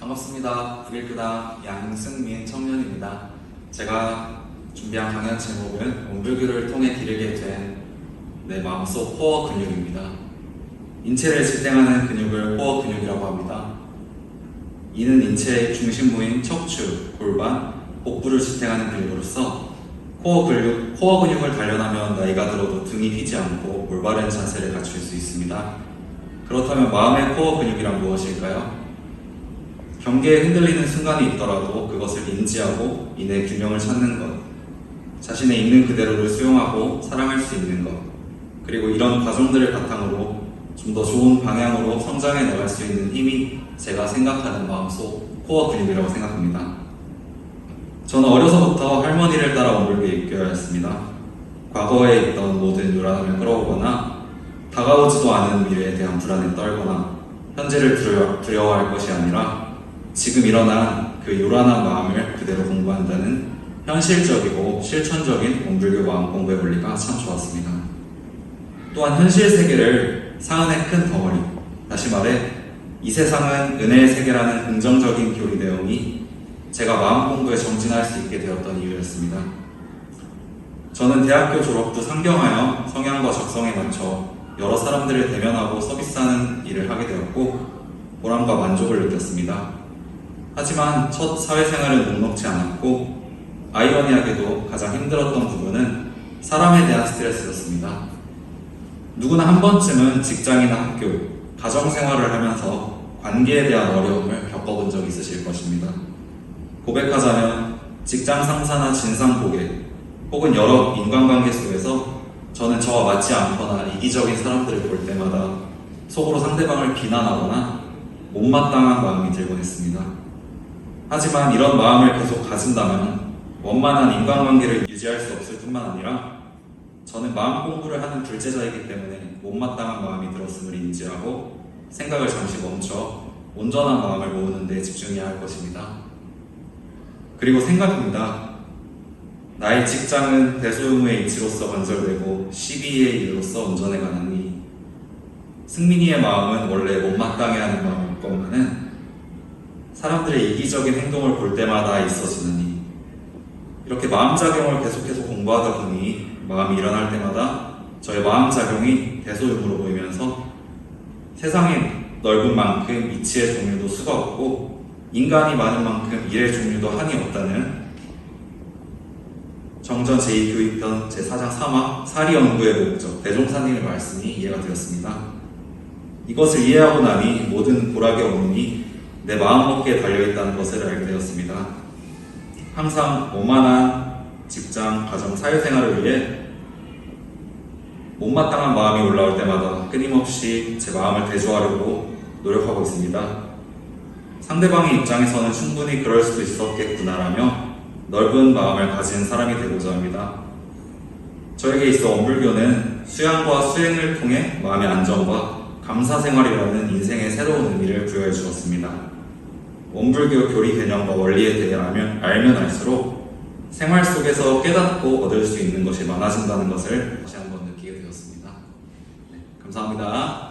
반갑습니다. 불일교다 양승민 청년입니다. 제가 준비한 강연 제목은 원불교를 통해 기르게 된 내 마음속 코어 근육입니다. 인체를 지탱하는 근육을 코어 근육이라고 합니다. 이는 인체의 중심부인 척추, 골반, 복부를 지탱하는 근육으로서 코어 근육, 코어 근육을 단련하면 나이가 들어도 등이 휘지 않고 올바른 자세를 갖출 수 있습니다. 그렇다면 마음의 코어 근육이란 무엇일까요? 경계에 흔들리는 순간이 있더라도 그것을 인지하고 이내 균형을 찾는 것, 자신의 있는 그대로를 수용하고 사랑할 수 있는 것, 그리고 이런 과정들을 바탕으로 좀 더 좋은 방향으로 성장해 나갈 수 있는 힘이 제가 생각하는 마음속 코어 근육이라고 생각합니다. 저는 어려서부터 할머니를 따라 원불교에 입교하였습니다. 과거에 있던 모든 요란함을 끌어오거나 다가오지도 않은 미래에 대한 불안에 떨거나 현재를 두려워, 두려워할 것이 아니라 지금 일어난 그 요란한 마음을 그대로 공부한다는 현실적이고 실천적인 원불교 마음 공부의 원리가 참 좋았습니다. 또한 현실 세계를 사은의 큰 덩어리, 다시 말해 이 세상은 은혜의 세계라는 긍정적인 교리 내용이 제가 마음 공부에 정진할 수 있게 되었던 이유였습니다. 저는 대학교 졸업 후 상경하여 성향과 적성에 맞춰 여러 사람들을 대면하고 서비스하는 일을 하게 되었고 보람과 만족을 느꼈습니다. 하지만 첫 사회생활은 녹록지 않았고 아이러니하게도 가장 힘들었던 부분은 사람에 대한 스트레스였습니다. 누구나 한 번쯤은 직장이나 학교, 가정생활을 하면서 관계에 대한 어려움을 겪어본 적 있으실 것입니다. 고백하자면 직장 상사나 진상 고객, 혹은 여러 인간관계 속에서 저는 저와 맞지 않거나 이기적인 사람들을 볼 때마다 속으로 상대방을 비난하거나 못마땅한 마음이 들곤 했습니다. 하지만 이런 마음을 계속 가진다면 원만한 인간관계를 유지할 수 없을 뿐만 아니라 저는 마음 공부를 하는 불제자이기 때문에 못마땅한 마음이 들었음을 인지하고 생각을 잠시 멈춰 온전한 마음을 모으는 데 집중해야 할 것입니다. 그리고 생각입니다. 나의 직장은 대소유무의 이치로서 건설되고 시비의 일로서 운전해 가나니 승민이의 마음은 원래 못마땅해 하는 마음일 것만은 사람들의 이기적인 행동을 볼 때마다 있어지느니 이렇게 마음작용을 계속해서 공부하다 보니 마음이 일어날 때마다 저의 마음작용이 대소유무로 보이면서 세상이 넓은 만큼 이치의 종류도 수가 없고 인간이 많은 만큼 일의 종류도 한이 없다는 정전 제2교육편 제4장 3화 사리 연구의 목적 대종사님의 말씀이 이해가 되었습니다. 이것을 이해하고 나니 모든 고락의 원인이 내 마음 먹기에 달려있다는 것을 알게 되었습니다. 항상 오만한 직장, 가정, 사회생활을 위해 못마땅한 마음이 올라올 때마다 끊임없이 제 마음을 대조하려고 노력하고 있습니다. 상대방의 입장에서는 충분히 그럴 수도 있었겠구나라며 넓은 마음을 가진 사람이 되고자 합니다. 저에게 있어 원불교는 수양과 수행을 통해 마음의 안정과 감사 생활이라는 인생의 새로운 의미를 부여해 주었습니다. 원불교 교리 개념과 원리에 대해 알면, 알면 알수록 생활 속에서 깨닫고 얻을 수 있는 것이 많아진다는 것을 다시 한번 느끼게 되었습니다. 네, 감사합니다.